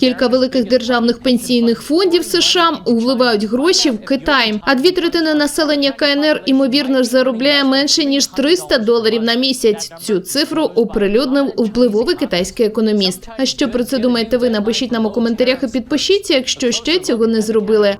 Кілька великих державних пенсійних фондів США вливають гроші в Китай, а дві третини населення КНР імовірно ж заробляє менше ніж 300 доларів на місяць. Цю цифру оприлюднив впливовий китайський економіст. А що про це думаєте ви? Напишіть нам у коментарях і підпишіться, якщо ще цього не зробили.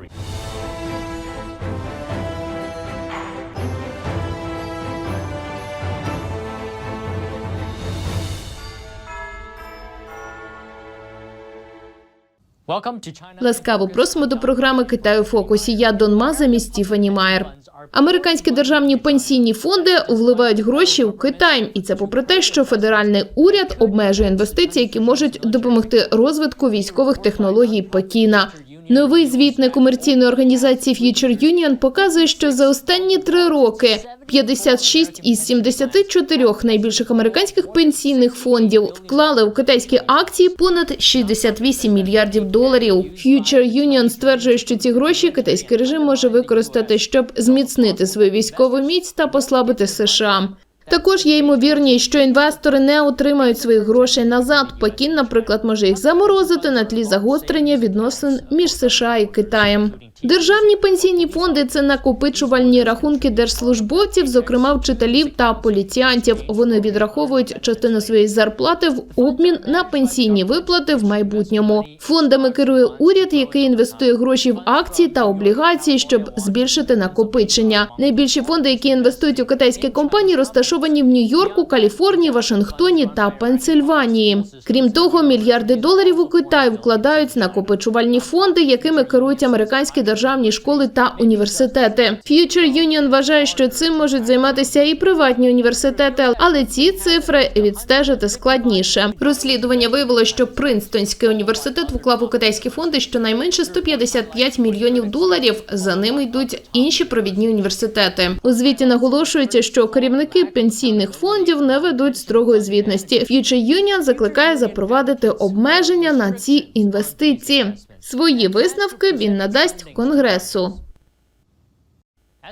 Ласкаво просимо до програми Китаю фокусі. Я Дон Маза, замість Стіфані Майер. Американські державні пенсійні фонди вливають гроші в Китай, і це попри те, що федеральний уряд обмежує інвестиції, які можуть допомогти розвитку військових технологій Пекіна. Новий звіт некомерційної організації Future Union показує, що за останні три роки 56 із 74 найбільших американських пенсійних фондів вклали в китайські акції понад 68 мільярдів доларів. Future Union стверджує, що ці гроші китайський режим може використати, щоб зміцнити свою військову міць та послабити США. Також є ймовірність, що інвестори не отримають своїх грошей назад. Пекін, наприклад, може їх заморозити на тлі загострення відносин між США і Китаєм. Державні пенсійні фонди це накопичувальні рахунки держслужбовців, зокрема вчителів та поліціянтів. Вони відраховують частину своєї зарплати в обмін на пенсійні виплати в майбутньому. Фондами керує уряд, який інвестує гроші в акції та облігації, щоб збільшити накопичення. Найбільші фонди, які інвестують у китайські компанії, розташовані в Нью-Йорку, Каліфорнії, Вашингтоні та Пенсильванії. Крім того, мільярди доларів у Китай вкладають накопичувальні фонди, якими керують американські державні школи та університети. Future Union вважає, що цим можуть займатися і приватні університети, але ці цифри відстежити складніше. Розслідування виявило, що Принстонський університет вклав у китайські фонди щонайменше 155 мільйонів доларів. За ними йдуть інші провідні університети. У звіті наголошується, що керівники пенсійних фондів не ведуть строгої звітності. Future Union закликає запровадити обмеження на ці інвестиції. Свої висновки він надасть Конгресу.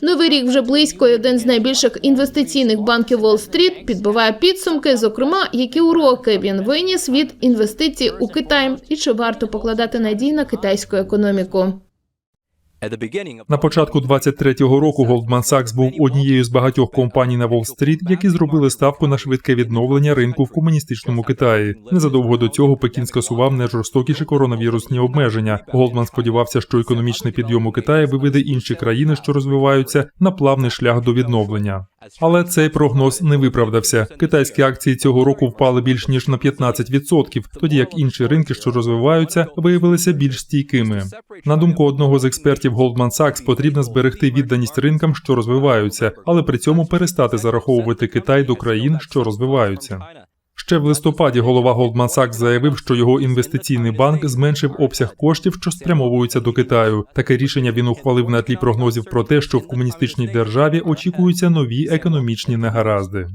Новий рік вже близько. Один з найбільших інвестиційних банків Уолл-стріт підбиває підсумки, зокрема, які уроки він виніс від інвестицій у Китай, і чи варто покладати надії на китайську економіку. На початку 23-го року Goldman Sachs був однією з багатьох компаній на Уолл-стріт, які зробили ставку на швидке відновлення ринку в комуністичному Китаї. Незадовго до цього Пекін скасував найжорстокіші коронавірусні обмеження. Голдман сподівався, що економічний підйом у Китаї виведе інші країни, що розвиваються, на плавний шлях до відновлення. Але цей прогноз не виправдався. Китайські акції цього року впали більш ніж на 15%, тоді як інші ринки, що розвиваються, виявилися більш стійкими. На думку одного з експертів Goldman Sachs, потрібно зберегти відданість ринкам, що розвиваються, але при цьому перестати зараховувати Китай до країн, що розвиваються. Ще в листопаді голова Goldman Sachs заявив, що його інвестиційний банк зменшив обсяг коштів, що спрямовуються до Китаю. Таке рішення він ухвалив на тлі прогнозів про те, що в комуністичній державі очікуються нові економічні негаразди.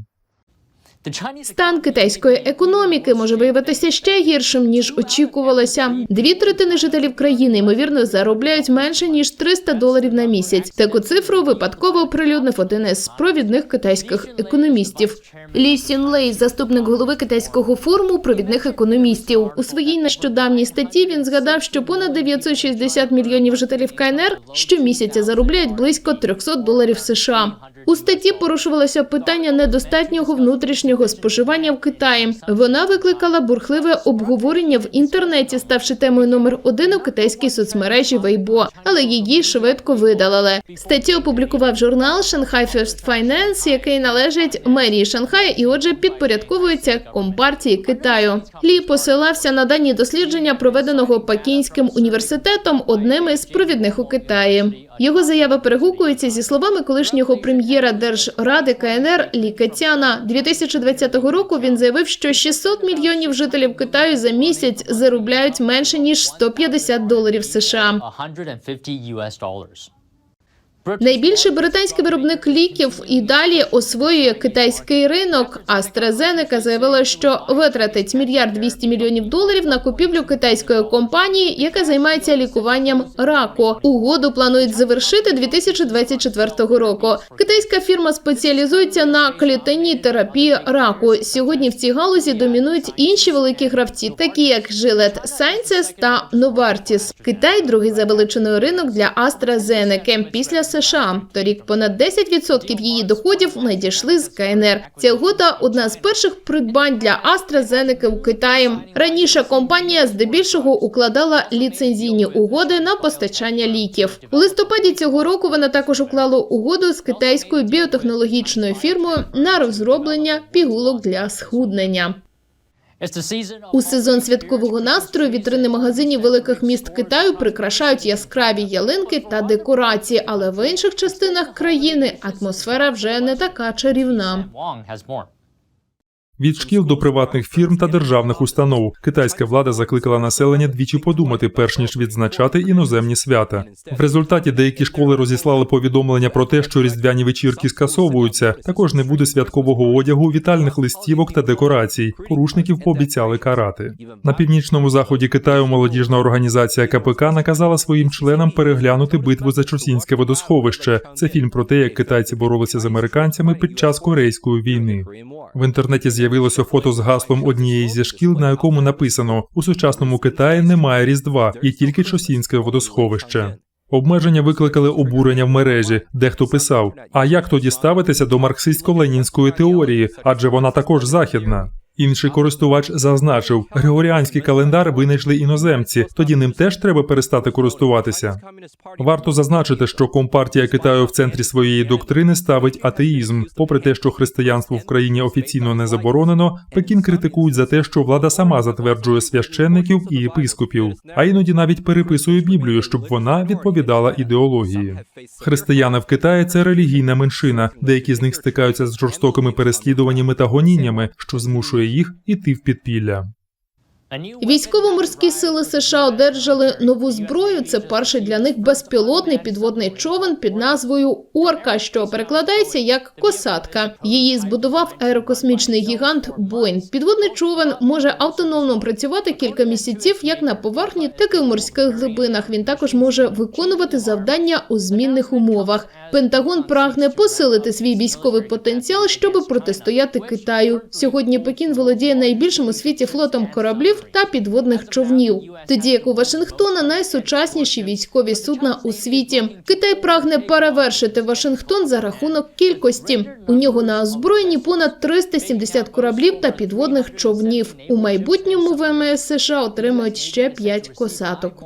Стан китайської економіки може виявитися ще гіршим ніж очікувалося. Дві третини жителів країни ймовірно заробляють менше ніж 300 доларів на місяць. Таку цифру випадково оприлюднив один із провідних китайських економістів. Лі Сінлей, заступник голови китайського форуму провідних економістів. У своїй нещодавній статті він згадав, що понад 960 мільйонів жителів КНР щомісяця заробляють близько 300 доларів США. У статті порушувалося питання недостатнього внутрішнього споживання в Китаї. Вона викликала бурхливе обговорення в інтернеті, ставши темою номер один у китайській соцмережі Weibo, але її швидко видалили. Статтю опублікував журнал Shanghai First Finance, який належить мерії Шанхая і, отже, підпорядковується компартії Китаю. Лі посилався на дані дослідження, проведеного Пекінським університетом, одним із провідних у Китаї. Його заява перегукується зі словами колишнього прем'єра Держради КНР Лі Кетяна. 2020 року він заявив, що 600 мільйонів жителів Китаю за місяць заробляють менше ніж 150 доларів США. 150 US dollars. Найбільший британський виробник ліків і далі освоює китайський ринок. AstraZeneca заявила, що витратить мільярд 200 мільйонів доларів на купівлю китайської компанії, яка займається лікуванням раку. Угоду планують завершити 2024 року. Китайська фірма спеціалізується на клітинній терапії раку. Сьогодні в цій галузі домінують інші великі гравці, такі як Gillette Sciences та Novartis. Китай другий за величиною ринок для AstraZeneca після США. Торік понад 10% її доходів надійшли з КНР. Ця угода одна з перших придбань для AstraZeneca у Китаї. Раніше компанія здебільшого укладала ліцензійні угоди на постачання ліків. У листопаді цього року вона також уклала угоду з китайською біотехнологічною фірмою на розроблення пігулок для схуднення. У сезон святкового настрою вітрини магазинів великих міст Китаю прикрашають яскраві ялинки та декорації, але в інших частинах країни атмосфера вже не така чарівна. Від шкіл до приватних фірм та державних установ китайська влада закликала населення двічі подумати, перш ніж відзначати іноземні свята. В результаті деякі школи розіслали повідомлення про те, що різдвяні вечірки скасовуються. Також не буде святкового одягу, вітальних листівок та декорацій. Порушників пообіцяли карати. На північному заході Китаю молодіжна організація КПК наказала своїм членам переглянути битву за Чосінське водосховище. Це фільм про те, як китайці боролися з американцями під час корейської війни. В інтернеті з'явилося фото з гаслом однієї зі шкіл, на якому написано: у сучасному Китаї немає різдва, є тільки Чосінське водосховище. Обмеження викликали обурення в мережі. Дехто писав: А як тоді ставитися до марксистсько-ленінської теорії, адже вона також західна. Інший користувач зазначив, григоріанський календар винайшли іноземці, тоді ним теж треба перестати користуватися. Варто зазначити, що компартія Китаю в центрі своєї доктрини ставить атеїзм. Попри те, що християнство в країні офіційно не заборонено, Пекін критикують за те, що влада сама затверджує священників і єпископів, а іноді навіть переписує Біблію, щоб вона відповідала ідеології. Християни в Китаї це релігійна меншина. Деякі з них стикаються з жорстокими переслідуваннями та гоніннями, що змушує їх іти в підпілля. Військово-морські сили США одержали нову зброю. Це перший для них безпілотний підводний човен під назвою Орка, що перекладається як косатка. Її збудував аерокосмічний гігант Боїнг. Підводний човен може автономно працювати кілька місяців як на поверхні, так і в морських глибинах. Він також може виконувати завдання у змінних умовах. Пентагон прагне посилити свій військовий потенціал, щоб протистояти Китаю. Сьогодні Пекін володіє найбільшим у світі флотом кораблів та підводних човнів. Тоді як у Вашингтона найсучасніші військові судна у світі. Китай прагне перевершити Вашингтон за рахунок кількості. У нього на озброєнні понад 370 кораблів та підводних човнів. У майбутньому ВМС США отримають ще 5 косаток.